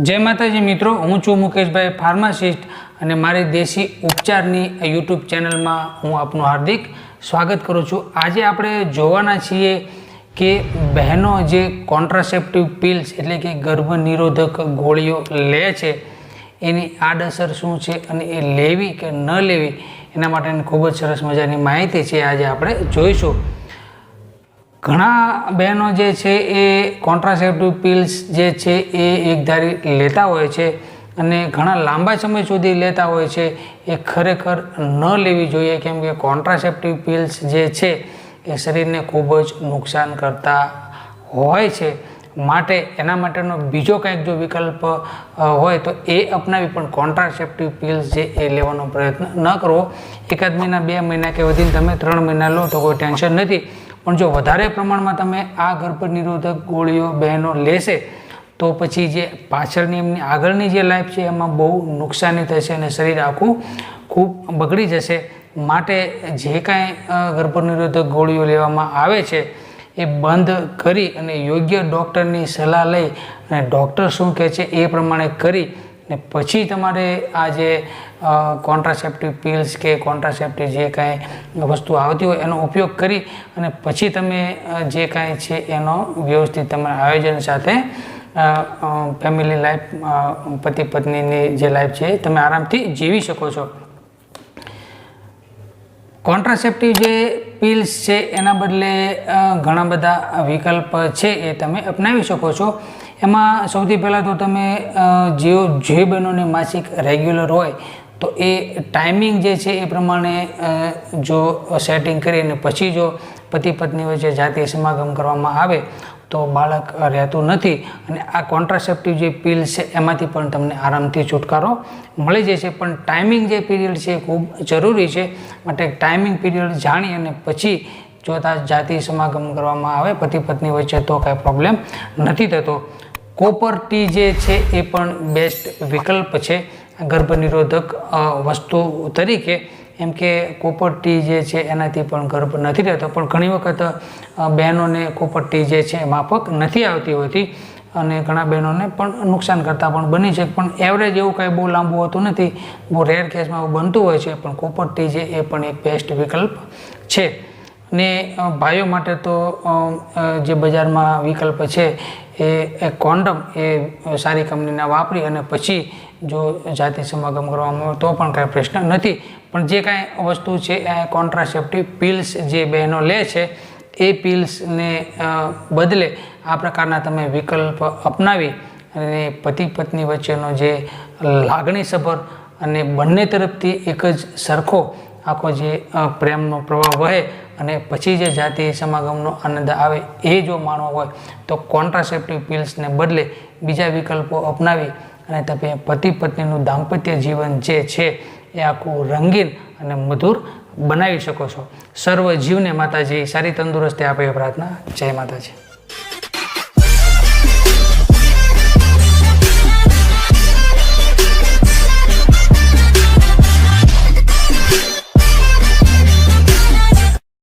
જય માતાજી મિત્રો, હું છું મુકેશભાઈ ફાર્માસિસ્ટ અને મારી દેશી ઉપચારની યુટ્યુબ ચેનલમાં હું આપનું હાર્દિક સ્વાગત કરું છું. આજે આપણે જોવાના છીએ કે બહેનો જે કોન્ટ્રાસેપ્ટિવ પિલ્સ એટલે કે ગર્ભ નિરોધક ગોળીઓ લે છે, એની આડઅસર શું છે અને એ લેવી કે ન લેવી, એના માટેની ખૂબ જ સરસ મજાની માહિતી છે આજે આપણે જોઈશું. ઘણા બહેનો જે છે એ કોન્ટ્રાસેપ્ટિવ પિલ્સ જે છે એ એકધારી લેતા હોય છે અને ઘણા લાંબા સમય સુધી લેતા હોય છે, એ ખરેખર ન લેવી જોઈએ કેમ કે કોન્ટ્રાસેપ્ટિવ પિલ્સ જે છે, એ શરીરને ખૂબ જ નુકસાન કરતા હોય છે. માટે એના માટેનો બીજો કંઈક જો વિકલ્પ હોય તો એ અપનાવી પણ કોન્ટ્રાસેપ્ટિવ પિલ્સ જે એ લેવાનો પ્રયત્ન ન કરવો એકાદ મહિના, બે મહિના કે વધીને તમે ત્રણ મહિના લો તો કોઈ ટેન્શન નથી. પણ જો વધારે પ્રમાણમાં તમે આ ગર્ભ નિરોધક ગોળીઓ, બહેનો લેશે, તો પછી જે પાછળની એમની આગળની જે લાઈફ છે, એમાં બહુ નુકસાની થશે અને શરીર આખું ખૂબ બગડી જશે. માટે જે કાંઈ ગર્ભનિરોધક ગર્ભ નિરોધક ગોળીઓ લેવામાં આવે છે, એ બંધ કરી અને યોગ્ય ડૉક્ટરની સલાહ લઈ અને ડૉક્ટર શું કહે છે એ પ્રમાણે કરી ને પછી તમારે આ જે કોન્ટ્રાસેપ્ટિવ પિલ્સ કે કોન્ટ્રાસેપ્ટિવ જે કાંઈ વસ્તુ આવતી હોય એનો ઉપયોગ કરી અને પછી તમે જે કાંઈ છે એનો વ્યવસ્થિત તમારા આયોજન સાથે ફેમિલી લાઈફ પતિ પત્નીની જે લાઈફ છે તમે આરામથી જીવી શકો છો. કોન્ટ્રાસેપ્ટિવ જે પિલ્સ છે એના બદલે ઘણા બધા વિકલ્પ છે એ તમે અપનાવી શકો છો. એમાં સૌથી પહેલાં તો તમે જેઓ, જે બહેનોને માસિક રેગ્યુલર હોય, તો એ ટાઈમિંગ જે છે એ પ્રમાણે જો સેટિંગ કરીને પછી જો પતિ પત્ની વચ્ચે જાતીય સમાગમ કરવામાં આવે, તો બાળક રહેતું નથી. અને આ કોન્ટ્રાસેપ્ટિવ જે પીલ છે, એમાંથી પણ તમને આરામથી છુટકારો મળી જશે. પણ ટાઈમિંગ જે પીરિયડ છે એ ખૂબ જરૂરી છે. માટે ટાઈમિંગ પીરિયડ જાણી અને પછી જો તા જાતિ સમાગમ કરવામાં આવે પતિ પત્ની વચ્ચે તો કાંઈ પ્રોબ્લેમ નથી થતો. કોપર ટી જે છે એ પણ બેસ્ટ વિકલ્પ છે. ગર્ભનિરોધક વસ્તુ તરીકે. એમ કે કોપર ટી જે છે એનાથી પણ ગર્ભ નથી રહેતો. પણ ઘણી વખત બહેનોને કોપર ટી જે છે માફક નથી આવતી હોતી અને ઘણા બહેનોને પણ નુકસાન કરતા પણ બની છે. પણ એવરેજ એવું કાંઈ બહુ લાંબુ હોતું નથી. બહુ રેર કેસમાં બનતું હોય છે. પણ કોપર ટી જે એ પણ એક બેસ્ટ વિકલ્પ છે. ને ભાઈઓ માટે તો જે બજારમાં વિકલ્પ છે, એ કોન્ડમ એ સારી કંપનીના વાપરી અને પછી જો જાતિ સમાગમ કરવામાં આવે તો પણ કાંઈ પ્રશ્ન નથી. પણ જે કાંઈ વસ્તુ છે એ કોન્ટ્રાસેપ્ટિવ પિલ્સ જે બહેનો લે છે, એ પિલ્સને બદલે આ પ્રકારના તમે વિકલ્પ અપનાવી અને પતિ પત્ની વચ્ચેનો જે લાગણીસભર અને બંને તરફથી એક જ સરખો આખો જે પ્રેમનો પ્રવાહ વહે અને પછી જે જાતિ સમાગમનો આનંદ આવે એ જો માણવો હોય, તો કોન્ટ્રાસેપ્ટિવ પિલ્સને બદલે બીજા વિકલ્પો અપનાવી અને તમે પતિ પત્નીનું દાંપત્ય જીવન જે છે એ આખું રંગીન અને મધુર બનાવી શકો છો. સર્વ જીવને માતાજી સારી તંદુરસ્તી આપે પ્રાર્થના. જય માતાજી.